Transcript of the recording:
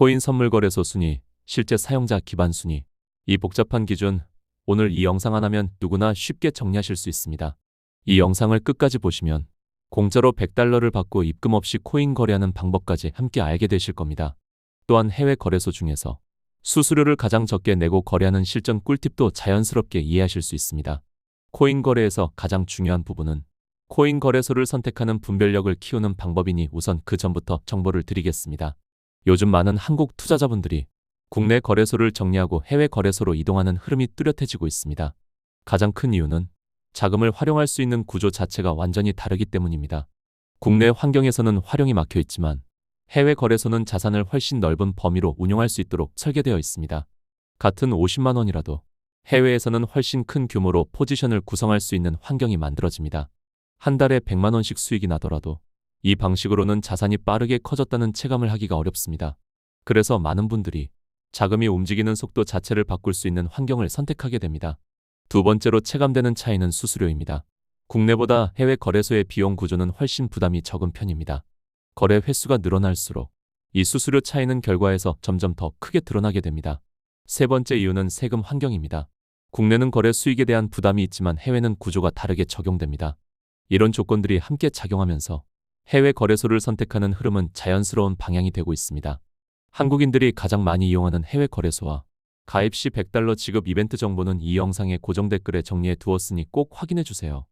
코인 선물 거래소 순위, 실제 사용자 기반 순위. 이 복잡한 기준, 오늘 이 영상 하나면 누구나 쉽게 정리하실 수 있습니다. 이 영상을 끝까지 보시면 공짜로 100달러를 받고 입금 없이 코인 거래하는 방법까지 함께 알게 되실 겁니다. 또한 해외 거래소 중에서 수수료를 가장 적게 내고 거래하는 실전 꿀팁도 자연스럽게 이해하실 수 있습니다. 코인 거래에서 가장 중요한 부분은 코인 거래소를 선택하는 분별력을 키우는 방법이니 우선 그 전부터 정보를 드리겠습니다. 요즘 많은 한국 투자자분들이 국내 거래소를 정리하고 해외 거래소로 이동하는 흐름이 뚜렷해지고 있습니다. 가장 큰 이유는 자금을 활용할 수 있는 구조 자체가 완전히 다르기 때문입니다. 국내 환경에서는 활용이 막혀 있지만 해외 거래소는 자산을 훨씬 넓은 범위로 운용할 수 있도록 설계되어 있습니다. 같은 50만 원이라도 해외에서는 훨씬 큰 규모로 포지션을 구성할 수 있는 환경이 만들어집니다. 한 달에 100만 원씩 수익이 나더라도 이 방식으로는 자산이 빠르게 커졌다는 체감을 하기가 어렵습니다. 그래서 많은 분들이 자금이 움직이는 속도 자체를 바꿀 수 있는 환경을 선택하게 됩니다. 두 번째로 체감되는 차이는 수수료입니다. 국내보다 해외 거래소의 비용 구조는 훨씬 부담이 적은 편입니다. 거래 횟수가 늘어날수록 이 수수료 차이는 결과에서 점점 더 크게 드러나게 됩니다. 세 번째 이유는 세금 환경입니다. 국내는 거래 수익에 대한 부담이 있지만 해외는 구조가 다르게 적용됩니다. 이런 조건들이 함께 작용하면서 해외 거래소를 선택하는 흐름은 자연스러운 방향이 되고 있습니다. 한국인들이 가장 많이 이용하는 해외 거래소와 가입 시 100달러 지급 이벤트 정보는 이 영상의 고정 댓글에 정리해 두었으니 꼭 확인해 주세요.